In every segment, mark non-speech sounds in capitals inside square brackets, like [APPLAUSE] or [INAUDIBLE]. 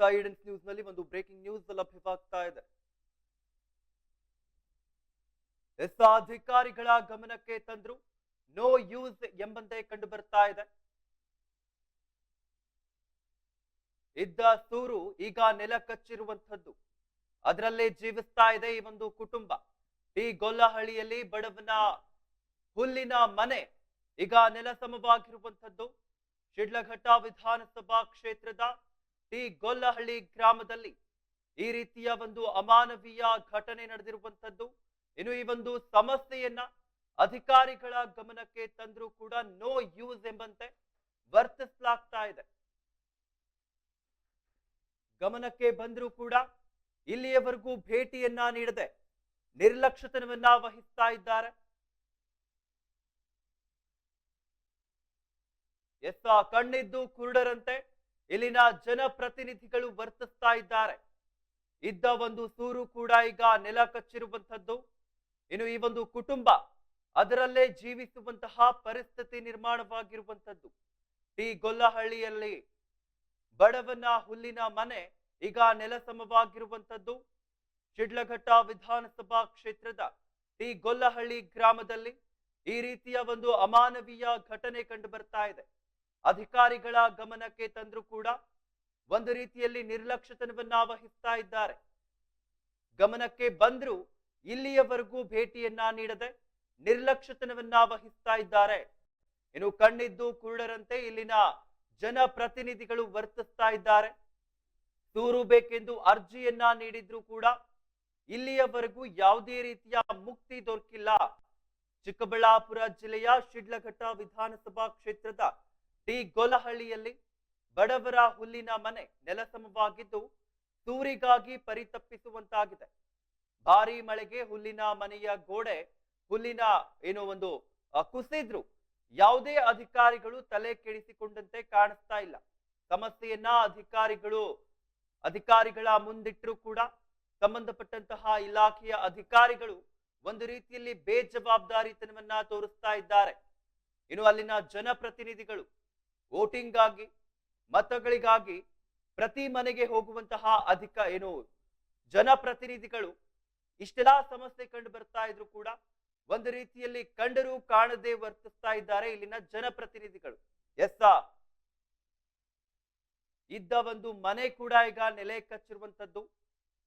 ಸೈಡೆನ್ಸ್ ನ್ಯೂಸ್ನಲ್ಲಿ ಒಂದು breaking news ಲಭ್ಯವಾಗ್ತಾ ಇದೆ. S ಅಧಿಕಾರಿಗಳ ಗಮನಕ್ಕೆ ತಂದ್ರು ನೋ ಯೂಸ್ ಎಂಬಂತೆ ಕಂಡು ಬರ್ತಾ ಇದೆ. ಇದ್ದ ಸೂರು ಈಗ ನೆಲ ಕಚ್ಚಿರುವಂಥದ್ದು ಅದರಲ್ಲೇ ಜೀವಿಸ್ತಾ ಇದೆ ಈ ಒಂದು ಕುಟುಂಬ. ಈ ಗೊಲ್ಲಹಳ್ಳಿಯಲ್ಲಿ ಬಡವನ ಹುಲ್ಲಿನ ಮನೆ ಈಗ ನೆಲ ಸಮವಾಗಿರುವಂಥದ್ದು ಶಿಡ್ಲಘಟ್ಟ ವಿಧಾನಸಭಾ ಕ್ಷೇತ್ರದ ಟಿ ಗೊಲ್ಲಹಳ್ಳಿ ಗ್ರಾಮದಲ್ಲಿ ಈ ರೀತಿಯ ಒಂದು ಅಮಾನವೀಯ ಘಟನೆ ನಡೆದಿರುವಂಥದ್ದು. ಇನ್ನು ಈ ಒಂದು ಸಮಸ್ಯೆಯನ್ನ ಅಧಿಕಾರಿಗಳ ಗಮನಕ್ಕೆ ತಂದ್ರೂ ಕೂಡ ನೋ ಯೂಸ್ ಎಂಬಂತೆ ವರ್ತಿಸಲಾಗ್ತಾ ಇದೆ. ಗಮನಕ್ಕೆ ಬಂದರೂ ಕೂಡ ಇಲ್ಲಿಯವರೆಗೂ ಭೇಟಿಯನ್ನ ನೀಡದೆ ನಿರ್ಲಕ್ಷ್ಯತನವನ್ನ ವಹಿಸ್ತಾ ಇದ್ದಾರೆ. ಎಸ್ ಕಣ್ಣಿದ್ದು ಕುರುಡರಂತೆ ಇಲ್ಲಿನ ಜನಪ್ರತಿನಿಧಿಗಳು ವರ್ತಿಸ್ತಾ ಇದ್ದಾರೆ. ಇದ್ದ ಒಂದು ಸೂರು ಕೂಡ ಈಗ ನೆಲ ಕಚ್ಚಿರುವಂತದ್ದು ಇನ್ನು ಈ ಒಂದು ಕುಟುಂಬ ಅದರಲ್ಲೇ ಜೀವಿಸುವಂತಹ ಪರಿಸ್ಥಿತಿ ನಿರ್ಮಾಣವಾಗಿರುವಂತದ್ದು ಟಿ ಗೊಲ್ಲಹಳ್ಳಿಯಲ್ಲಿ ಬಡವನ ಹುಲ್ಲಿನ ಮನೆ ಈಗ ನೆಲಸಮವಾಗಿರುವಂತದ್ದು ಶಿಡ್ಲಘಟ್ಟ ವಿಧಾನಸಭಾ ಕ್ಷೇತ್ರದ ಟಿ ಗೊಲ್ಲಹಳ್ಳಿ ಗ್ರಾಮದಲ್ಲಿ ಈ ರೀತಿಯ ಒಂದು ಅಮಾನವೀಯ ಘಟನೆ ಕಂಡು ಬರ್ತಾ ಇದೆ. ಅಧಿಕಾರಿಗಳ ಗಮನಕ್ಕೆ ತಂದರೂ ಕೂಡ ಒಂದು ರೀತಿಯಲ್ಲಿ ನಿರ್ಲಕ್ಷ್ಯತನವನ್ನ ವಹಿಸ್ತಾ ಇದ್ದಾರೆ. ಗಮನಕ್ಕೆ ಬಂದ್ರು ಇಲ್ಲಿಯವರೆಗೂ ಭೇಟಿಯನ್ನ ನೀಡದೆ ನಿರ್ಲಕ್ಷ್ಯತನವನ್ನ ವಹಿಸ್ತಾ ಇದ್ದಾರೆ. ಇನ್ನು ಕಣ್ಣಿದ್ದು ಕುರುಡರಂತೆ ಇಲ್ಲಿನ ಜನಪ್ರತಿನಿಧಿಗಳು ವರ್ತಿಸ್ತಾ ಇದ್ದಾರೆ. ದೂರು ಬೇಕೆಂದು ಅರ್ಜಿಯನ್ನ ನೀಡಿದ್ರು ಕೂಡ ಇಲ್ಲಿಯವರೆಗೂ ಯಾವುದೇ ರೀತಿಯ ಮುಕ್ತಿ ದೊರಕಿಲ್ಲ. ಚಿಕ್ಕಬಳ್ಳಾಪುರ ಜಿಲ್ಲೆಯ ಶಿಡ್ಲಘಟ್ಟ ವಿಧಾನಸಭಾ ಕ್ಷೇತ್ರದ ಟಿ ಗೊಲಹಳ್ಳಿಯಲ್ಲಿ ಬಡವರ ಹುಲ್ಲಿನ ಮನೆ ನೆಲಸಮವಾಗಿದ್ದು ಸೂರಿಗಾಗಿ ಪರಿತಪ್ಪಿಸುವಂತಾಗಿದೆ ಭಾರಿ ಮಳೆಗೆ ಹುಲ್ಲಿನ ಮನೆಯ ಗೋಡೆ ಹುಲ್ಲಿನ ಏನೋ ಒಂದು ಕುಸಿದ್ರು. ಯಾವುದೇ ಅಧಿಕಾರಿಗಳು ತಲೆ ಕೆಡಿಸಿಕೊಂಡಂತೆ ಕಾಣಿಸ್ತಾ ಇಲ್ಲ. ಸಮಸ್ಯೆಯನ್ನ ಅಧಿಕಾರಿಗಳು, ಅಧಿಕಾರಿಗಳ ಮುಂದಿಟ್ಟರು ಕೂಡ ಸಂಬಂಧಪಟ್ಟಂತಹ ಇಲಾಖೆಯ ಅಧಿಕಾರಿಗಳು ಒಂದು ರೀತಿಯಲ್ಲಿ ಬೇಜವಾಬ್ದಾರಿತನವನ್ನ ತೋರಿಸ್ತಾ ಇದ್ದಾರೆ. ಇನ್ನು ಅಲ್ಲಿನ ಜನಪ್ರತಿನಿಧಿಗಳು ವೋಟಿಂಗ್ ಆಗಿ ಮತಗಳಿಗಾಗಿ ಪ್ರತಿ ಮನೆಗೆ ಹೋಗುವಂತಹ ಅಧಿಕ ಏನು ಜನಪ್ರತಿನಿಧಿಗಳು ಇಷ್ಟೆಲ್ಲಾ ಸಮಸ್ಯೆ ಕಂಡು ಬರ್ತಾ ಇದ್ರು ಕೂಡ ಒಂದು ರೀತಿಯಲ್ಲಿ ಕಂಡರೂ ಕಾಣದೆ ವರ್ತಿಸ್ತಾ ಇದ್ದಾರೆ ಇಲ್ಲಿನ ಜನಪ್ರತಿನಿಧಿಗಳು. ಎಸ್ ಇದ್ದ ಒಂದು ಮನೆ ಕೂಡ ಈಗ ನೆಲೆ ಕಚ್ಚಿರುವಂತದ್ದು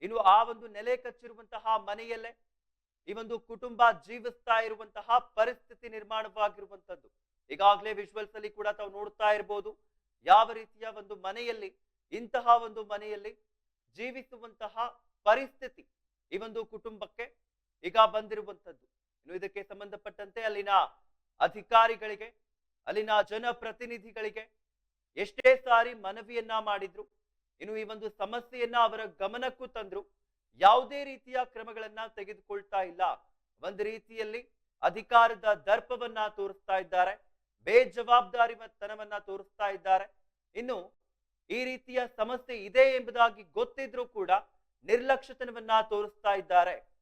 ಇನ್ನು ಆ ಒಂದು ನೆಲೆ ಕಚ್ಚಿರುವಂತಹ ಮನೆಯಲ್ಲೇ ಈ ಒಂದು ಕುಟುಂಬ ಜೀವಿಸ್ತಾ ಇರುವಂತಹ ಪರಿಸ್ಥಿತಿ ನಿರ್ಮಾಣವಾಗಿರುವಂತದ್ದು ಈಗಾಗಲೇ ವಿಜುವಲ್ಸ್ ಅಲ್ಲಿ ಕೂಡ ತಾವು ನೋಡ್ತಾ ಇರಬಹುದು ಯಾವ ರೀತಿಯ ಒಂದು ಮನೆಯಲ್ಲಿ, ಇಂತಹ ಒಂದು ಮನೆಯಲ್ಲಿ ಜೀವಿಸುವಂತಹ ಪರಿಸ್ಥಿತಿ ಈ ಒಂದು ಕುಟುಂಬಕ್ಕೆ ಈಗ ಬಂದಿರುವಂತದ್ದು ಇನ್ನು ಇದಕ್ಕೆ ಸಂಬಂಧಪಟ್ಟಂತೆ ಅಲ್ಲಿನ ಅಧಿಕಾರಿಗಳಿಗೆ, ಅಲ್ಲಿನ ಜನಪ್ರತಿನಿಧಿಗಳಿಗೆ ಎಷ್ಟೇ ಸಾರಿ ಮನವಿಯನ್ನ ಮಾಡಿದ್ರು, ಇನ್ನು ಈ ಒಂದು ಸಮಸ್ಯೆಯನ್ನ ಅವರ ಗಮನಕ್ಕೂ ತಂದ್ರು, ಯಾವುದೇ ರೀತಿಯ ಕ್ರಮಗಳನ್ನ ತೆಗೆದುಕೊಳ್ತಾ ಇಲ್ಲ. ಒಂದು ರೀತಿಯಲ್ಲಿ ಅಧಿಕಾರದ ದರ್ಪವನ್ನ ತೋರಿಸ್ತಾ ಇದ್ದಾರೆ. ಬೇಜವಾಬ್ದಾರಿತನವನ್ನ ತೋರಿಸ್ತಾ ಇದ್ದಾರೆ. ಇನ್ನು ಈ ರೀತಿಯ ಸಮಸ್ಯೆ ಇದೆ ಎಂಬುದಾಗಿ ಗೊತ್ತಿದ್ರೂ ಕೂಡ ನಿರ್ಲಕ್ಷ್ಯತನವನ್ನ ತೋರಿಸ್ತಾ ಇದ್ದಾರೆ.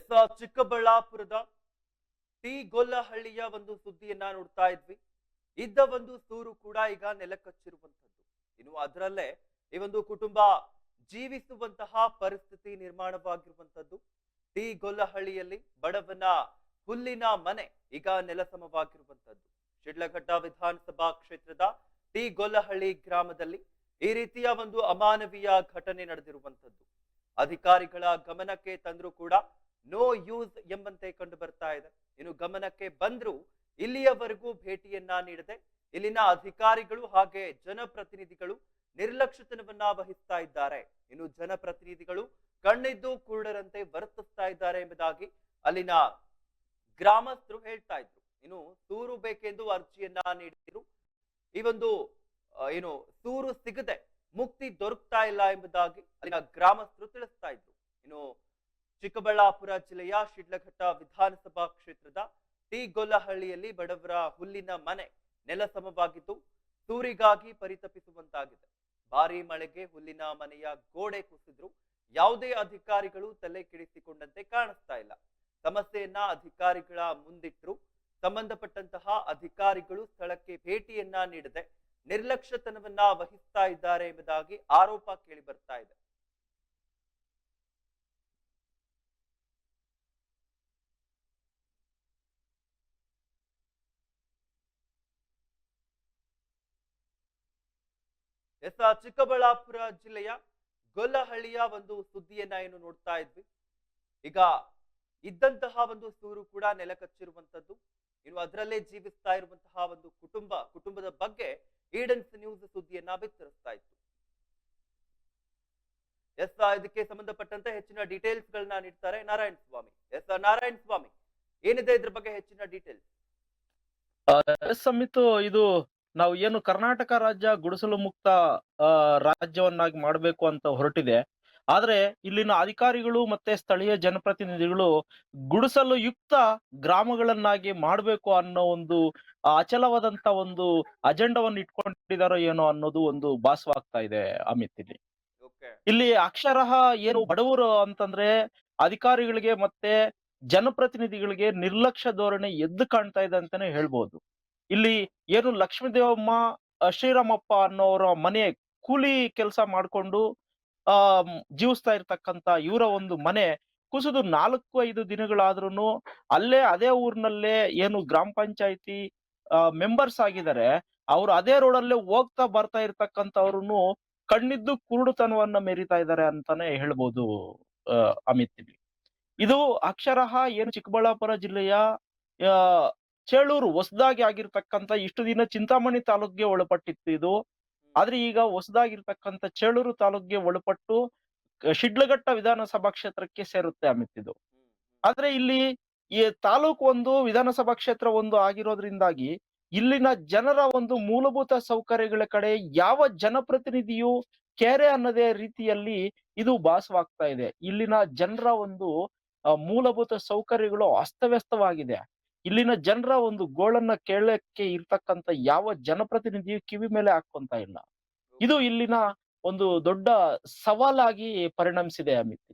ಎಸ್ ಚಿಕ್ಕಬಳ್ಳಾಪುರದ ಟಿ ಗೊಲ್ಲಹಳ್ಳಿಯ ಒಂದು ಸುದ್ದಿಯನ್ನ ನೋಡ್ತಾ ಇದ್ವಿ. ಇದ್ದ ಒಂದು ಸೂರು ಕೂಡ ಈಗ ನೆಲಕಚ್ಚಿರುವಂತದ್ದು ಇನ್ನು ಅದರಲ್ಲೇ ಈ ಒಂದು ಕುಟುಂಬ ಜೀವಿಸುವಂತಹ ಪರಿಸ್ಥಿತಿ ನಿರ್ಮಾಣವಾಗಿರುವಂತದ್ದು ಟಿ ಗೊಲ್ಲಹಳ್ಳಿಯಲ್ಲಿ ಬಡವನ ಹುಲ್ಲಿನ ಮನೆ ಈಗ ನೆಲಸಮವಾಗಿರುವಂತದ್ದು ಶಿಡ್ಲಘಟ್ಟ ವಿಧಾನಸಭಾ ಕ್ಷೇತ್ರದ ಟಿ ಗೊಲ್ಲಹಳ್ಳಿ ಗ್ರಾಮದಲ್ಲಿ ಈ ರೀತಿಯ ಒಂದು ಅಮಾನವೀಯ ಘಟನೆ ನಡೆದಿರುವಂತದ್ದು ಅಧಿಕಾರಿಗಳ ಗಮನಕ್ಕೆ ತಂದರೂ ಕೂಡ ನೋ ಯೂಸ್ ಎಂಬಂತೆ ಕಂಡು ಬರ್ತಾ ಇದೆ. ಇನ್ನು ಗಮನಕ್ಕೆ ಬಂದ್ರು ಇಲ್ಲಿಯವರೆಗೂ ಭೇಟಿಯನ್ನ ನೀಡದೆ ಇಲ್ಲಿನ ಅಧಿಕಾರಿಗಳು ಹಾಗೆ ಜನಪ್ರತಿನಿಧಿಗಳು ನಿರ್ಲಕ್ಷ್ಯತನವನ್ನ ವಹಿಸ್ತಾ ಇದ್ದಾರೆ. ಇನ್ನು ಜನಪ್ರತಿನಿಧಿಗಳು ಕಣ್ಣಿದ್ದು ಕುರುಡರಂತೆ ವರ್ತಿಸ್ತಾ ಇದ್ದಾರೆ ಎಂಬುದಾಗಿ ಅಲ್ಲಿನ ಗ್ರಾಮಸ್ಥರು ಹೇಳ್ತಾ ಇದ್ರು. ಇನ್ನು ಸೂರು ಬೇಕೆಂದು ಅರ್ಜಿಯನ್ನ ನೀಡಿದ್ರು. ಈ ಒಂದು ಏನು ಸೂರು ಸಿಗದೆ ಮುಕ್ತಿ ದೊರಕ್ತಾ ಇಲ್ಲ ಎಂಬುದಾಗಿ ಅಲ್ಲಿನ ಗ್ರಾಮಸ್ಥರು ತಿಳಿಸ್ತಾ ಇದ್ರು. ಇನ್ನು ಚಿಕ್ಕಬಳ್ಳಾಪುರ ಜಿಲ್ಲೆಯ ಶಿಡ್ಲಘಟ್ಟ ವಿಧಾನಸಭಾ ಕ್ಷೇತ್ರದ ಟಿ ಗೊಲ್ಲಹಳ್ಳಿಯಲ್ಲಿ ಬಡವರ ಹುಲ್ಲಿನ ಮನೆ ನೆಲಸಮವಾಗಿದ್ದು ಸೂರಿಗಾಗಿ ಪರಿತಪಿಸುವಂತಾಗಿದೆ. ಭಾರಿ ಮಳೆಗೆ ಹುಲ್ಲಿನ ಮನೆಯ ಗೋಡೆ ಕುಸಿದ್ರು. ಯಾವುದೇ ಅಧಿಕಾರಿಗಳು ತಲೆ ಕೆಡಿಸಿಕೊಂಡಂತೆ ಕಾಣಿಸ್ತಾ ಇಲ್ಲ. ಸಮಸ್ಯೆಯನ್ನ ಅಧಿಕಾರಿಗಳ ಮುಂದಿಟ್ರು. ಸಂಬಂಧಪಟ್ಟಂತಹ ಅಧಿಕಾರಿಗಳು ಸ್ಥಳಕ್ಕೆ ಭೇಟಿಯನ್ನ ನೀಡದೆ ನಿರ್ಲಕ್ಷ್ಯತನವನ್ನ ವಹಿಸ್ತಾ ಇದ್ದಾರೆ ಎಂಬುದಾಗಿ ಆರೋಪ ಕೇಳಿ ಬರ್ತಾ ಇದೆ. ಎಸ್ ಚಿಕ್ಕಬಳ್ಳಾಪುರ ಜಿಲ್ಲೆಯ ಗೊಲ್ಲಹಳ್ಳಿಯ ಒಂದು ಸುದ್ದಿಯನ್ನ ಏನು ನೋಡ್ತಾ ಇದ್ವಿ. ಈಗ ಇದ್ದಂತಹ ಒಂದು ಸೂರು ಕೂಡ ನೆಲಕಚ್ಚಿರುವಂತದ್ದು ಇನ್ನು ಅದರಲ್ಲೇ ಜೀವಿಸ್ತಾ ಇರುವಂತಹ ಒಂದು ಕುಟುಂಬ, ಕುಟುಂಬದ ಬಗ್ಗೆ ಈಡನ್ಸ್ ನ್ಯೂಸ್ ಸುದ್ದಿಯನ್ನ ಬಿತ್ತರಿಸ್ತಾ ಇತ್ತು. ಎಸ್ ಇದಕ್ಕೆ ಸಂಬಂಧಪಟ್ಟಂತೆ ಹೆಚ್ಚಿನ ಡೀಟೇಲ್ಸ್ ಗಳನ್ನ ನೀಡ್ತಾರೆ ನಾರಾಯಣ ಸ್ವಾಮಿ. ಎಸ್ ನಾರಾಯಣ ಸ್ವಾಮಿ, ಏನಿದೆ ಇದ್ರ ಬಗ್ಗೆ ಹೆಚ್ಚಿನ ಡೀಟೇಲ್ಸ್? ಸಮಿತು ಇದು ನಾವು ಏನು ಕರ್ನಾಟಕ ರಾಜ್ಯ ಗುಡಿಸಲು ಮುಕ್ತ ರಾಜ್ಯವನ್ನಾಗಿ ಮಾಡಬೇಕು ಅಂತ ಹೊರಟಿದೆ. ಆದ್ರೆ ಇಲ್ಲಿನ ಅಧಿಕಾರಿಗಳು ಮತ್ತೆ ಸ್ಥಳೀಯ ಜನಪ್ರತಿನಿಧಿಗಳು ಗುಡಿಸಲು ಯುಕ್ತ ಗ್ರಾಮಗಳನ್ನಾಗಿ ಮಾಡಬೇಕು ಅನ್ನೋ ಒಂದು ಅಚಲವಾದಂತ ಒಂದು ಅಜೆಂಡವನ್ನು ಇಟ್ಕೊಂಡಿದಾರೋ ಏನೋ ಅನ್ನೋದು ಒಂದು ಭಾಸವಾಗ್ತಾ ಇದೆ ಅಮಿತ್ ಇಲ್ಲಿ. ಇಲ್ಲಿ ಅಕ್ಷರಃ ಏನು ಬಡವರು ಅಂತಂದ್ರೆ ಅಧಿಕಾರಿಗಳಿಗೆ ಮತ್ತೆ ಜನಪ್ರತಿನಿಧಿಗಳಿಗೆ ನಿರ್ಲಕ್ಷ್ಯ ಧೋರಣೆ ಎದ್ದು ಕಾಣ್ತಾ ಇದೆ ಅಂತಾನೆ ಹೇಳ್ಬೋದು. ಇಲ್ಲಿ ಏನು ಲಕ್ಷ್ಮೀದೇವಮ್ಮ ದೇವಮ್ಮ ಶ್ರೀರಾಮಪ್ಪ ಅನ್ನೋರ ಮನೆ ಕೂಲಿ ಕೆಲಸ ಮಾಡ್ಕೊಂಡು, ಆ ಜೀವಿಸ್ತಾ ಇರ್ತಕ್ಕಂತ ಇವರ ಒಂದು ಮನೆ ಕುಸಿದು ನಾಲ್ಕು, ಐದು ದಿನಗಳಾದ್ರೂ ಅಲ್ಲೇ ಅದೇ ಊರಿನಲ್ಲೇ ಏನು ಗ್ರಾಮ ಪಂಚಾಯತಿ ಮೆಂಬರ್ಸ್ ಆಗಿದ್ದಾರೆ. ಅವ್ರು ಅದೇ ರೋಡಲ್ಲೇ ಹೋಗ್ತಾ ಬರ್ತಾ ಇರ್ತಕ್ಕಂಥವ್ರು ಕಣ್ಣಿದ್ದು ಕುರುಡುತನವನ್ನ ಮೆರಿತಾ ಇದ್ದಾರೆ ಅಂತಾನೆ ಹೇಳ್ಬೋದು ಅಮಿತ್ ಇದು ಅಕ್ಷರಹ ಏನು ಚಿಕ್ಕಬಳ್ಳಾಪುರ ಜಿಲ್ಲೆಯ ಚೇಳೂರು ಹೊಸದಾಗಿ ಆಗಿರ್ತಕ್ಕಂಥ ಇಷ್ಟು ದಿನ ಚಿಂತಾಮಣಿ ತಾಲೂಕ್ಗೆ ಒಳಪಟ್ಟಿತ್ತು ಇದು. ಆದ್ರೆ ಈಗ ಹೊಸದಾಗಿರ್ತಕ್ಕಂಥ ಚೇಳೂರು ತಾಲೂಕ್ಗೆ ಒಳಪಟ್ಟು ಶಿಡ್ಲಘಟ್ಟ ವಿಧಾನಸಭಾ ಕ್ಷೇತ್ರಕ್ಕೆ ಸೇರುತ್ತೆ ಅಮಿತ್ ಇದು. ಆದ್ರೆ ಇಲ್ಲಿ ಈ ತಾಲೂಕು ಒಂದು ವಿಧಾನಸಭಾ ಕ್ಷೇತ್ರ ಒಂದು ಆಗಿರೋದ್ರಿಂದಾಗಿ ಇಲ್ಲಿನ ಜನರ ಒಂದು ಮೂಲಭೂತ ಸೌಕರ್ಯಗಳ ಕಡೆ ಯಾವ ಜನಪ್ರತಿನಿಧಿಯು ಕೆರೆ ಅನ್ನದೇ ರೀತಿಯಲ್ಲಿ ಇದು ಭಾಸವಾಗ್ತಾ ಇದೆ. ಇಲ್ಲಿನ ಜನರ ಒಂದು ಮೂಲಭೂತ ಸೌಕರ್ಯಗಳು ಅಸ್ತವ್ಯಸ್ತವಾಗಿದೆ. ಇಲ್ಲಿನ ಜನರ ಒಂದು ಗೋಳನ್ನ ಕೇಳಕ್ಕೆ ಇರ್ತಕ್ಕಂತ ಯಾವ ಜನಪ್ರತಿನಿಧಿಯು ಕಿವಿ ಮೇಲೆ ಹಾಕೊಂತ ಇಲ್ಲ ಇದು ಇಲ್ಲಿನ ಒಂದು ದೊಡ್ಡ ಸವಾಲಾಗಿ ಪರಿಣಮಿಸಿದೆ ಅಮಿತ್.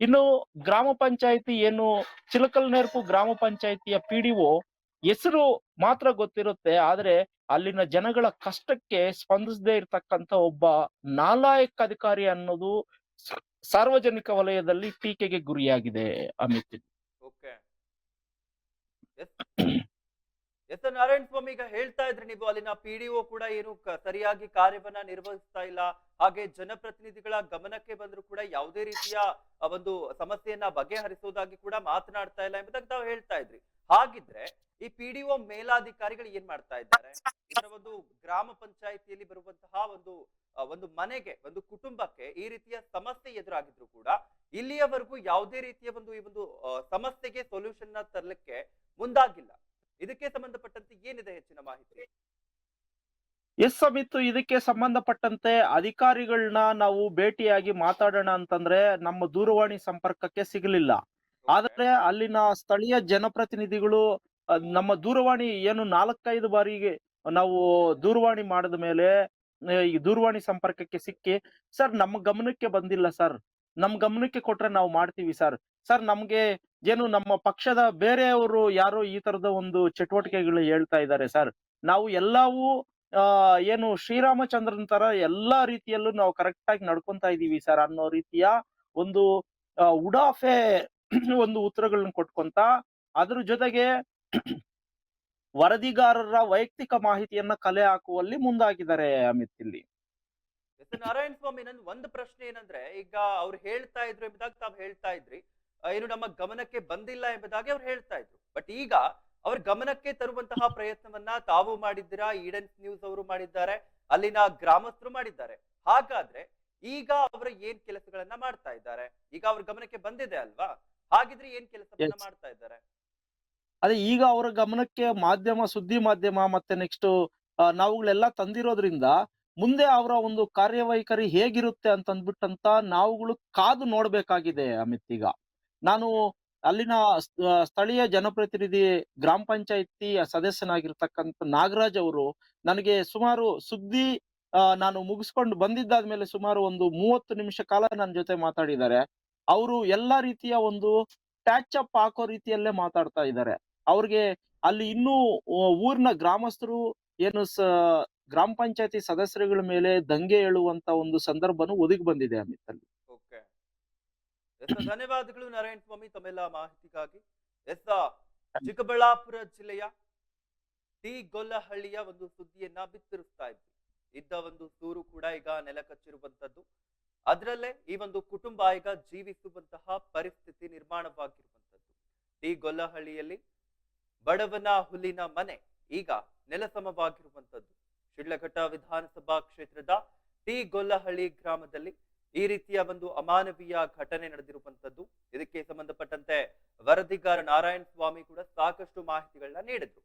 ಇನ್ನು ಗ್ರಾಮ ಪಂಚಾಯತಿ ಏನು ಚಿಲಕಲ್ ನೆರಪು ಗ್ರಾಮ ಪಂಚಾಯತಿಯ ಪಿಡಿಒ ಹೆಸರು ಮಾತ್ರ ಗೊತ್ತಿರುತ್ತೆ, ಆದ್ರೆ ಅಲ್ಲಿನ ಜನಗಳ ಕಷ್ಟಕ್ಕೆ ಸ್ಪಂದಿಸದೇ ಇರತಕ್ಕಂತ ಒಬ್ಬ ನಾಲಾಯಕ್ ಅಧಿಕಾರಿ ಅನ್ನೋದು ಸಾರ್ವಜನಿಕ ವಲಯದಲ್ಲಿ ಟೀಕೆಗೆ ಗುರಿಯಾಗಿದೆ ಅಮಿತ್ ಎಸ್ ಎನ್ ನಾರಾಯಣ ಸ್ವಾಮಿ ಈಗ ಹೇಳ್ತಾ ಇದ್ರಿ ನೀವು ಅಲ್ಲಿನ ಪಿಡಿಒ ಕೂಡ ಏನು ಸರಿಯಾಗಿ ಕಾರ್ಯವನ್ನ ನಿರ್ವಹಿಸ್ತಾ ಇಲ್ಲ. ಹಾಗೆ ಜನಪ್ರತಿನಿಧಿಗಳ ಗಮನಕ್ಕೆ ಬಂದ್ರು ಕೂಡ ಯಾವುದೇ ರೀತಿಯ ಒಂದು ಸಮಸ್ಯೆಯನ್ನ ಬಗೆಹರಿಸೋದಾಗಿ ಕೂಡ ಮಾತನಾಡ್ತಾ ಇಲ್ಲ ಎಂಬುದಾಗಿ ತಾವು ಹೇಳ್ತಾ ಇದ್ರಿ. ಹಾಗಿದ್ರೆ ಈ ಪಿಡಿಒ ಮೇಲಾಧಿಕಾರಿಗಳು ಏನ್ ಮಾಡ್ತಾ ಇದ್ದಾರೆ? ಒಂದು ಗ್ರಾಮ ಪಂಚಾಯಿತಿಯಲ್ಲಿ ಬರುವಂತಹ ಒಂದು ಒಂದು ಮನೆಗೆ, ಒಂದು ಕುಟುಂಬಕ್ಕೆ ಈ ರೀತಿಯ ಸಮಸ್ಯೆ ಎದುರಾಗಿದ್ರು ಕೂಡ ಇಲ್ಲಿಯವರೆಗೂ ಯಾವುದೇ ರೀತಿಯ ಒಂದು ಈ ಒಂದು ಸಮಸ್ಯೆಗೆ ಸೊಲ್ಯೂಷನ್ನ ತರಲಿಕ್ಕೆ ಮುಂದಾಗಿಲ್ಲ. ಇದಕ್ಕೆ ಸಂಬಂಧಪಟ್ಟಂತೆ ಏನಿದೆ ಹೆಚ್ಚಿನ ಮಾಹಿತಿ? ಎಸ್ ಸಮಿತ್ ಇದಕ್ಕೆ ಸಂಬಂಧಪಟ್ಟಂತೆ ಅಧಿಕಾರಿಗಳನ್ನ ನಾವು ಭೇಟಿಯಾಗಿ ಮಾತಾಡೋಣ ಅಂತಂದ್ರೆ ನಮ್ಮ ದೂರವಾಣಿ ಸಂಪರ್ಕಕ್ಕೆ ಸಿಗಲಿಲ್ಲ. ಆದ್ರೆ ಅಲ್ಲಿನ ಸ್ಥಳೀಯ ಜನಪ್ರತಿನಿಧಿಗಳು ನಮ್ಮ ದೂರವಾಣಿ ಏನು ನಾಲ್ಕೈದು ಬಾರಿಗೆ ನಾವು ದೂರವಾಣಿ ಮಾಡಿದ ಮೇಲೆ ಈ ದೂರವಾಣಿ ಸಂಪರ್ಕಕ್ಕೆ ಸಿಕ್ಕಿ ಸರ್ ನಮ್ಮ ಗಮನಕ್ಕೆ ಬಂದಿಲ್ಲ ಸರ್. ನಮ್ ಗಮನಕ್ಕೆ ಕೊಟ್ರೆ ನಾವು ಮಾಡ್ತೀವಿ ಸರ್. ಸರ್, ನಮ್ಗೆ ಏನು ನಮ್ಮ ಪಕ್ಷದ ಬೇರೆಯವರು ಯಾರೋ ಈ ತರದ ಒಂದು ಚಟುವಟಿಕೆಗಳು ಹೇಳ್ತಾ ಇದ್ದಾರೆ ಸರ್. ನಾವು ಎಲ್ಲವೂ, ಆ, ಏನು ಶ್ರೀರಾಮಚಂದ್ರನ್ ತರ ಎಲ್ಲಾ ರೀತಿಯಲ್ಲೂ ನಾವು ಕರೆಕ್ಟ್ ಆಗಿ ನಡ್ಕೊಂತಾ ಇದೀವಿ ಸರ್ ಅನ್ನೋ ರೀತಿಯ ಒಂದು ಉಡಾಫೆ [COUGHS] ಒಂದು ಉತ್ತರಗಳನ್ನ ಕೊಟ್ಕೊಂತ, ಅದ್ರ ಜೊತೆಗೆ [COUGHS] ವರದಿಗಾರರ ವೈಯಕ್ತಿಕ ಮಾಹಿತಿಯನ್ನ ಕಲೆ ಹಾಕುವಲ್ಲಿ ಮುಂದಾಗಿದ್ದಾರೆ ಅಮಿತ್ ಇಲ್ಲಿ. ನಾರಾಯಣ ಸ್ವಾಮಿ ನನ್ ಒಂದು ಪ್ರಶ್ನೆ ಏನಂದ್ರೆ, ಈಗ ಅವ್ರು ಹೇಳ್ತಾ ಇದ್ರು ಎಂಬುದಾಗಿ ತಾವ್ ಹೇಳ್ತಾ ಇದ್ರಿ. ಏನು ನಮ್ಮ ಗಮನಕ್ಕೆ ಬಂದಿಲ್ಲ ಎಂಬುದಾಗಿ ಅವ್ರು ಹೇಳ್ತಾ ಇದ್ರು. ಬಟ್ ಈಗ ಅವ್ರ ಗಮನಕ್ಕೆ ತರುವಂತಹ ಪ್ರಯತ್ನವನ್ನ ತಾವು ಮಾಡಿದ್ದೀರಾ? ಈಡನ್ಸ್ ನ್ಯೂಸ್ ಅವರು ಮಾಡಿದ್ದಾರೆ ಅಲ್ಲಿನ ಗ್ರಾಮಸ್ಥರು ಮಾಡಿದ್ದಾರೆ. ಹಾಗಾದ್ರೆ ಈಗ ಅವರ ಏನ್ ಕೆಲಸಗಳನ್ನ ಮಾಡ್ತಾ ಇದ್ದಾರೆ? ಈಗ ಅವ್ರ ಗಮನಕ್ಕೆ ಬಂದಿದೆ ಅಲ್ವಾ? ಹಾಗಿದ್ರೆ ಏನ್ ಕೆಲಸವನ್ನ ಮಾಡ್ತಾ ಇದ್ದಾರೆ? ಅದೇ ಈಗ ಅವರ ಗಮನಕ್ಕೆ ಮಾಧ್ಯಮ ಸುದ್ದಿ ಮಾಧ್ಯಮ ಮತ್ತೆ ನೆಕ್ಸ್ಟ್ ನಾವುಗಳೆಲ್ಲ ತಂದಿರೋದ್ರಿಂದ ಮುಂದೆ ಅವರ ಒಂದು ಕಾರ್ಯವೈಖರಿ ಹೇಗಿರುತ್ತೆ ಅಂತ ಅಂದ್ಬಿಟ್ಟಂತ ನಾವುಗಳು ಕಾದು ನೋಡ್ಬೇಕಾಗಿದೆ ಅಮಿತ್ ಈಗ. ನಾನು ಅಲ್ಲಿನ ಸ್ಥಳೀಯ ಜನಪ್ರತಿನಿಧಿ, ಗ್ರಾಮ ಪಂಚಾಯತಿ ಸದಸ್ಯನಾಗಿರ್ತಕ್ಕಂಥ ನಾಗರಾಜ್ ಅವರು ನನಗೆ ಸುಮಾರು ಸುದ್ದಿ ನಾನು ಮುಗಿಸ್ಕೊಂಡು ಬಂದಿದ್ದಾದ್ಮೇಲೆ ಸುಮಾರು ಒಂದು ಮೂವತ್ತು ನಿಮಿಷ ಕಾಲ ನನ್ನ ಜೊತೆ ಮಾತಾಡಿದ್ದಾರೆ. ಅವರು ಎಲ್ಲಾ ರೀತಿಯ ಒಂದು ಟ್ಯಾಚ್ ಅಪ್ ಹಾಕೋ ರೀತಿಯಲ್ಲೇ ಮಾತಾಡ್ತಾ ಇದ್ದಾರೆ. ಅವ್ರಿಗೆ ಅಲ್ಲಿ ಇನ್ನೂ ಊರಿನ ಗ್ರಾಮಸ್ಥರು, ಏನು ಸ, ಗ್ರಾಮ ಪಂಚಾಯತಿ ಸದಸ್ಯರುಗಳ ಮೇಲೆ ದಂಗೆ ಏಳುವಂತ ಒಂದು ಸಂದರ್ಭನೂ ಒದಗಿ ಬಂದಿದೆ ಅಮಿತ್ ಅಲ್ಲಿ ಎಸ್, ಧನ್ಯವಾದಗಳು ನಾರಾಯಣ ಸ್ವಾಮಿ, ತಮ್ಮೆಲ್ಲ ಮಾಹಿತಿಗಾಗಿ. ಎಸ್, ಚಿಕ್ಕಬಳ್ಳಾಪುರ ಜಿಲ್ಲೆಯ ಟಿ ಗೊಲ್ಲಹಳ್ಳಿಯ ಒಂದು ಸುದ್ದಿಯನ್ನ ಬಿತ್ತರಿಸ್ತಾ ಇದ್ವಿ. ಇದ್ದ ಒಂದು ಸೂರು ಕೂಡ ಈಗ ನೆಲಕಚ್ಚಿರುವಂತದ್ದು ಅದರಲ್ಲೇ ಈ ಒಂದು ಕುಟುಂಬ ಈಗ ಜೀವಿಸುವಂತಹ ಪರಿಸ್ಥಿತಿ ನಿರ್ಮಾಣವಾಗಿರುವಂತದ್ದು. ಟಿ ಗೊಲ್ಲಹಳ್ಳಿಯಲ್ಲಿ ಬಡವನ ಹುಲ್ಲಿನ ಮನೆ ಈಗ ನೆಲಸಮವಾಗಿರುವಂತದ್ದು ಶಿಡ್ಲಘಟ್ಟ ವಿಧಾನಸಭಾ ಕ್ಷೇತ್ರದ ಟಿ ಗೊಲ್ಲಹಳ್ಳಿ ಗ್ರಾಮದಲ್ಲಿ ಈ ರೀತಿಯ ಒಂದು ಅಮಾನವೀಯ ಘಟನೆ ನಡೆದಿರುವಂತದ್ದು ಇದಕ್ಕೆ ಸಂಬಂಧಪಟ್ಟಂತೆ ವರದಿಗಾರ ನಾರಾಯಣ ಸ್ವಾಮಿ ಕೂಡ ಸಾಕಷ್ಟು ಮಾಹಿತಿಗಳನ್ನ ನೀಡಿದ್ರು.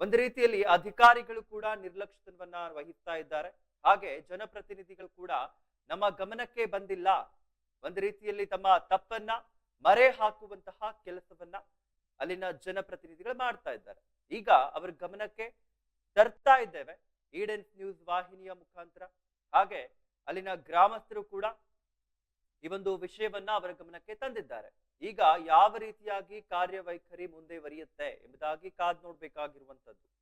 ಒಂದು ರೀತಿಯಲ್ಲಿ ಅಧಿಕಾರಿಗಳು ಕೂಡ ನಿರ್ಲಕ್ಷ್ಯವನ್ನ ವಹಿಸ್ತಾ ಇದ್ದಾರೆ. ಹಾಗೆ ಜನಪ್ರತಿನಿಧಿಗಳು ಕೂಡ ನಮ್ಮ ಗಮನಕ್ಕೆ ಬಂದಿಲ್ಲ. ಒಂದು ರೀತಿಯಲ್ಲಿ ತಮ್ಮ ತಪ್ಪನ್ನ ಮರೆ ಹಾಕುವಂತಹ ಕೆಲಸವನ್ನ ಅಲ್ಲಿನ ಜನಪ್ರತಿನಿಧಿಗಳು ಮಾಡ್ತಾ ಇದ್ದಾರೆ. ಈಗ ಅವರ ಗಮನಕ್ಕೆ ತರ್ತಾ ಇದ್ದೇವೆ. ಈಡೆನ್ಸ್ ನ್ಯೂಸ್ ವಾಹಿನಿಯ ಮುಖಾಂತರ. ಹಾಗೆ ಅಲ್ಲಿನ ಗ್ರಾಮಸ್ಥರು ಕೂಡ ಈ ಒಂದು ವಿಷಯವನ್ನ ಅವರ ಗಮನಕ್ಕೆ ತಂದಿದ್ದಾರೆ. ಈಗ ಯಾವ ರೀತಿಯಾಗಿ ಕಾರ್ಯವೈಖರಿ ಮುಂದೆ ಎಂಬುದಾಗಿ ಕಾದ್ ನೋಡ್ಬೇಕಾಗಿರುವಂತದ್ದು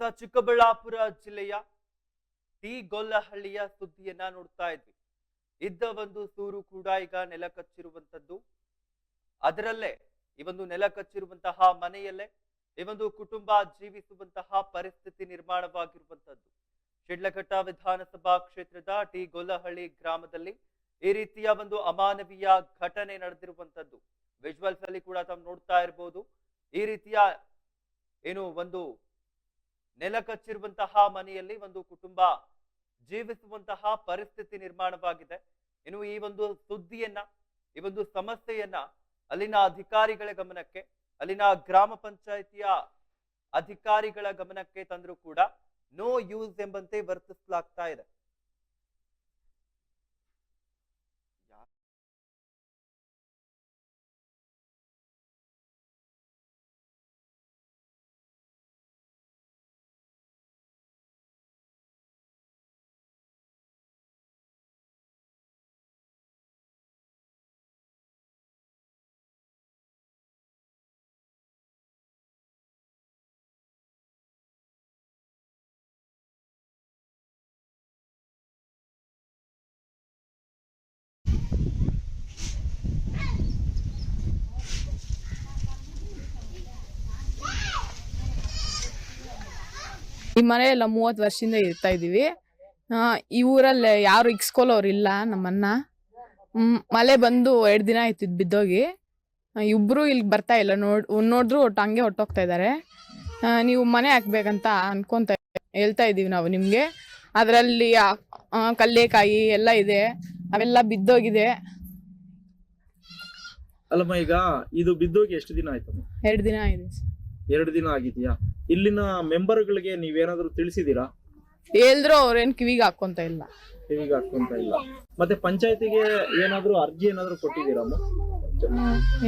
ಎಸ ಚಿಕ್ಕಬಳ್ಳಾಪುರ ಜಿಲ್ಲೆಯ ಟಿ ಗೊಲ್ಲಹಳ್ಳಿಯ ಸುದ್ದಿಯನ್ನ ನೋಡ್ತಾ ಇದ್ವಿ. ಇದ್ದ ಒಂದು ಸೂರು ಕೂಡ ಈಗ ನೆಲ ಕಚ್ಚಿರುವಂತದ್ದು. ಅದರಲ್ಲೇ ಈ ಒಂದು ನೆಲ ಕಚ್ಚಿರುವಂತಹ ಮನೆಯಲ್ಲೇ ಈ ಒಂದು ಕುಟುಂಬ ಜೀವಿಸುವಂತಹ ಪರಿಸ್ಥಿತಿ ನಿರ್ಮಾಣವಾಗಿರುವಂತದ್ದು. ಶಿಡ್ಲಘಟ್ಟ ವಿಧಾನಸಭಾ ಕ್ಷೇತ್ರದ ಟಿ ಗೊಲ್ಲಹಳ್ಳಿ ಗ್ರಾಮದಲ್ಲಿ ಈ ರೀತಿಯ ಒಂದು ಅಮಾನವೀಯ ಘಟನೆ ನಡೆದಿರುವಂತದ್ದು. ವಿಜುವಲ್ಸ್ ಅಲ್ಲಿ ಕೂಡ ತಾವು ನೋಡ್ತಾ ಇರಬಹುದು ಈ ರೀತಿಯ ಏನು ಒಂದು ನೆಲ ಕಚ್ಚಿರುವಂತಹ ಮನೆಯಲ್ಲಿ ಒಂದು ಕುಟುಂಬ ಜೀವಿಸುವಂತಹ ಪರಿಸ್ಥಿತಿ ನಿರ್ಮಾಣವಾಗಿದೆ. ಇನ್ನು ಈ ಒಂದು ಸುದ್ದಿಯನ್ನ, ಈ ಒಂದು ಸಮಸ್ಯೆಯನ್ನ ಅಲ್ಲಿನ ಅಧಿಕಾರಿಗಳ ಗಮನಕ್ಕೆ, ಅಲ್ಲಿನ ಗ್ರಾಮ ಪಂಚಾಯಿತಿಯ ಅಧಿಕಾರಿಗಳ ಗಮನಕ್ಕೆ ತಂದರೂ ಕೂಡ ನೋ ಯೂಸ್ ಎಂಬಂತೆ ವರ್ತಿಸಲಾಗ್ತಾ ಇದೆ. ಈ ಮನೆಯೆಲ್ಲ ಮೂವತ್ತು ವರ್ಷದಿಂದ ಇರ್ತಾ ಇದೀವಿ. ಈ ಊರಲ್ಲಿ ಯಾರು ಇಕ್ಸ್ಕೊಳ್ಳೋರು ಇಲ್ಲ ನಮ್ಮನ್ನ. ಮಳೆ ಬಂದು ಎರಡ್ ದಿನ ಆಯ್ತು ಇದ್ ಬಿದ್ದೋಗಿ. ಇಬ್ರು ಇಲ್ಲಿ ಬರ್ತಾ ಇಲ್ಲ. ನೋಡ್ ನೋಡಿದ್ರು ಒಟ್ಟು ಹಂಗೆ ಹೊಟ್ಟೋಗ್ತಾ ಇದಾರೆ. ಆ, ನೀವು ಮನೆ ಹಾಕ್ಬೇಕಂತ ಅನ್ಕೊಂತ ಹೇಳ್ತಾ ಇದೀವಿ ನಾವು ನಿಮ್ಗೆ. ಅದರಲ್ಲಿ ಕಲ್ಲೇಕಾಯಿ ಎಲ್ಲ ಇದೆ. ಅವೆಲ್ಲ ಬಿದ್ದೋಗಿದೆ. ಅಲ್ಲಮ್ಮ ಈಗ ಇದು ಬಿದ್ದೋಗಿ ಎಷ್ಟು ದಿನ ಆಯ್ತಮ್ಮ? ಎರಡು ದಿನ ಆಗಿದೆ. ಎರಡು ದಿನ ಆಗಿದೆಯಾ? ಇಲ್ಲಿನ ಮೆಂಬರ್ಗಳಿಗೆ ನೀವೇನಾದ್ರೂ ತಿಳಿಸಿದೀರಾ ಹೇಳಿದ್ರು ಅವ್ರೇನ್ ಕಿವಿಗೆ ಹಾಕೊಂತ ಇಲ್ಲ. ಕಿವಿಗೆ ಹಾಕೊಂತ ಇಲ್ಲ. ಮತ್ತೆ ಪಂಚಾಯತಿಗೆ ಏನಾದ್ರೂ ಅರ್ಜಿ ಏನಾದ್ರೂ ಕೊಟ್ಟಿದ್ದೀರಾ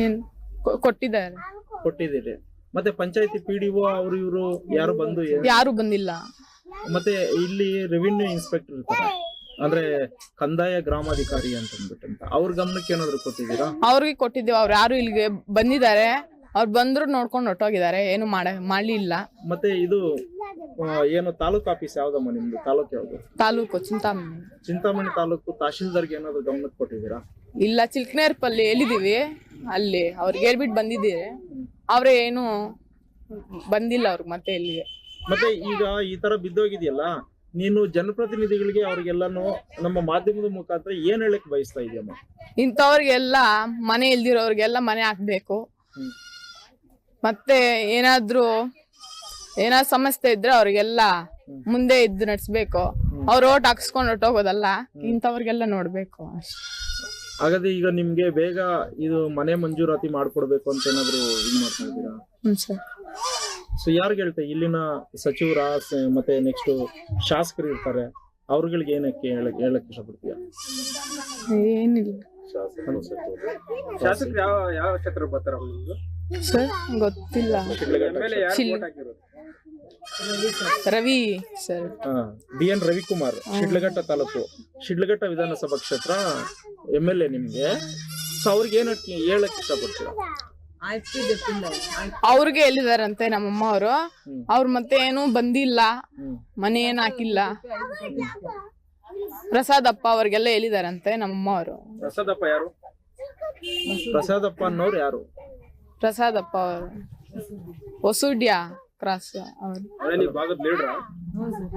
ಏನ್ ಕೊ- ಕೊಟ್ಟಿದ್ದಾರೆ. ಕೊಟ್ಟಿದ್ದೀರಿ. ಮತ್ತೆ ಪಂಚಾಯತಿ ಪಿ ಡಿ ಒ ಅವರು ಇವರು ಯಾರು ಬಂದು ಏನ್- ಯಾರು ಬಂದಿಲ್ಲ. ಮತ್ತೆ ಇಲ್ಲಿ ರೆವಿನ್ಯೂ ಇನ್ಸ್ಪೆಕ್ಟರ್ ಇರ್ತಾರೆ. ಅಂದ್ರೆ ಕಂದಾಯ ಗ್ರಾಮಾಧಿಕಾರಿ ಅಂತ ಅಂದ್ಬಿಟ್ಟಂತ ಅವ್ರ ಗಮನಕ್ಕೆ ಏನಾದ್ರು ಕೊಟ್ಟಿದ್ದೀರಾ? ಅವ್ರಿಗೆ ಕೊಟ್ಟಿದ್ದೇವೆ. ಅವ್ರು ಯಾರು ಇಲ್ಲಿಗೆ ಬಂದಿದ್ದಾರೆ. ಅವ್ರು ಬಂದ್ರು ನೋಡ್ಕೊಂಡು ಹೊಟ್ಟೋಗಿದ್ದಾರೆ ಏನು ಮಾಡ ಮಾಡಲಿಲ್ಲ. ಮತ್ತೆ ಇದು ಆ, ಏನು ತಾಲೂಕು ಆಫೀಸ್ ಯಾವ್ದಮ್ಮ ನಿಮ್ದು? ತಾಲೂಕ್ ಯಾವ್ದು? ತಾಲೂಕು ಚಿಂತಾಮಣಿ. ಚಿಂತಾಮಣಿ ತಾಲೂಕು ತಹಶೀಲ್ದಾರ್ಗೆ ಏನಾದ್ರು ಗಮನಕ್ಕೆ ಕೊಟ್ಟಿದ್ದೀರಾ? ಇಲ್ಲ ಚಿಲ್ಕನೇರ್ಪಲ್ಲಿ ಹೇಳಿದೀವಿ ಅಲ್ಲಿ ಅವ್ರಿಗೆ ಹೇಳ್ಬಿಟ್ಟು ಬಂದಿದ್ದೀರಿ. ಅವ್ರೆ ಏನು ಬಂದಿಲ್ಲ ಅವ್ರಿಗೆ ಮತ್ತೆ ಇಲ್ಲಿಗೆ. ಮತ್ತೆ ಈಗ ಈ ತರ ಬಿದ್ದೋಗಿದೆಯಲ್ಲ ನೀನು ಜನಪ್ರತಿನಿಧಿಗಳಿಗೆ ಅವ್ರಿಗೆಲ್ಲಾನು ನಮ್ಮ ಮಾಧ್ಯಮದ ಮುಖಾಂತರ ಏನ್ ಹೇಳಕ್ ಬಯಸ್ತಾ ಇದೆಯಮ್ಮ? ಇಂಥವ್ರಿಗೆಲ್ಲ ಮನೆ ಇಲ್ದಿರೋರಿಗೆಲ್ಲ ಮನೆ ಹಾಕ್ಬೇಕು. ಹ್ಮ್. ಮತ್ತೆ ಏನಾದ್ರು ಏನಾದ್ರು ಸಮಸ್ಯೆ ಇದ್ರೆ ಅವ್ರಿಗೆಲ್ಲ ಮುಂದೆ ಇದ್ದು ನಡ್ಸ್ಬೇಕು. ಅವ್ರು ಓಟ್ ಹಾಕ್ಸ್ಕೊಂಡು ಹೊಟ್ಟೋಗೋದಲ್ಲ ಇಂಥವ್ರಿಗೆಲ್ಲ ನೋಡ್ಬೇಕು ಅಷ್ಟೇ. ಹಾಗಾದ್ರೆ ಈಗ ನಿಮ್ಗೆ ಬೇಗ ಇದು ಮನೆ ಮಂಜೂರಾತಿ ಮಾಡ್ಕೊಡ್ಬೇಕು ಅಂತ ಏನಾದ್ರು ಇದು ಮಾಡ್ತಾ ಇದ್ದೀರಾ? ಹ್ಮ್ ಸರ್. ಸೊ ಯಾರು ಹೇಳ್ತಾ ಇಲ್ಲಿನ ಸಚಿವರ ಸ- ಮತ್ತೆ ನೆಕ್ಸ್ಟ್ ಶಾಸಕರು ಇರ್ತಾರೆ ಅವ್ರಗಳಿಗೆ ಏನಕ್ಕೆ ಹೇಳಕ್ ಹೇಳಕ್ ಇಷ್ಟಪಡ್ತೀಯ ಏನಿಲ್ಲ. ಶಾಸಕರು ಯಾವ ಯಾವ ಕ್ಷೇತ್ರ ಬರ್ತಾರ ನಿಮ್ದು? ಸರ್ ಗೊತ್ತಿಲ್ಲ. M Ravi sir. B N Ravikumar Shidlaghatta taluk. Shidlaghatta Vidhana Sabha ಕ್ಷೇತ್ರ ಎಂ ಎಲ್ ಎ ನಿಮ್ಗೆ. ಸೊ ಅವ್ರಿಗೆ ಏನಕ್ಕೆ ಹೇಳಕ್ ಇಷ್ಟಪಡ್ತೀರಾ? ಅವ್ರಿಗೆ ಹೇಳಿದಾರಂತೆ ನಮ್ಮಮ್ಮ ಅವರು. ಅವ್ರ ಅವ್ರು ಮತ್ತೆ ಏನು ಬಂದಿಲ್ಲ. ಮನೆ ಏನ್ ಹಾಕಿಲ್ಲ. ಪ್ರಸಾದಪ್ಪ ಅವ್ರಿಗೆಲ್ಲ ಹೇಳಿದಾರಂತೆ ನಮ್ಮಮ್ಮ ಅವರು. ಪ್ರಸಾದಪ್ಪ ಯಾರು? ಪ್ರಸಾದಪ್ಪ ಅನ್ನೋರು ಯಾರು? ಪ್ರಸಾದಪ್ಪ ಅವರು ಹೊಸುಡ್ಯ ಕ್ರಾಸ್ ಅವರು. ಅದೇ ನೀವು ಭಾಗದ ಲೀಡ್ರ?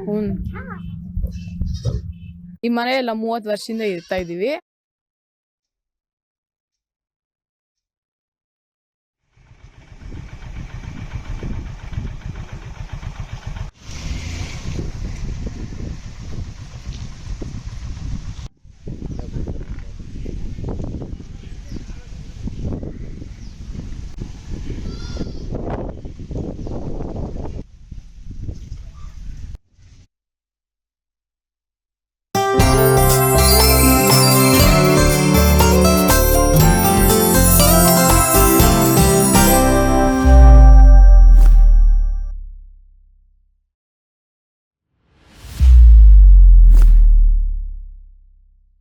ಹ್ಮ್. ಈ ಮನೆಯೆಲ್ಲ ಎಲ್ಲ ಮೂವತ್ತು ವರ್ಷದಿಂದ ಇರ್ತಾ ಇದೀವಿ.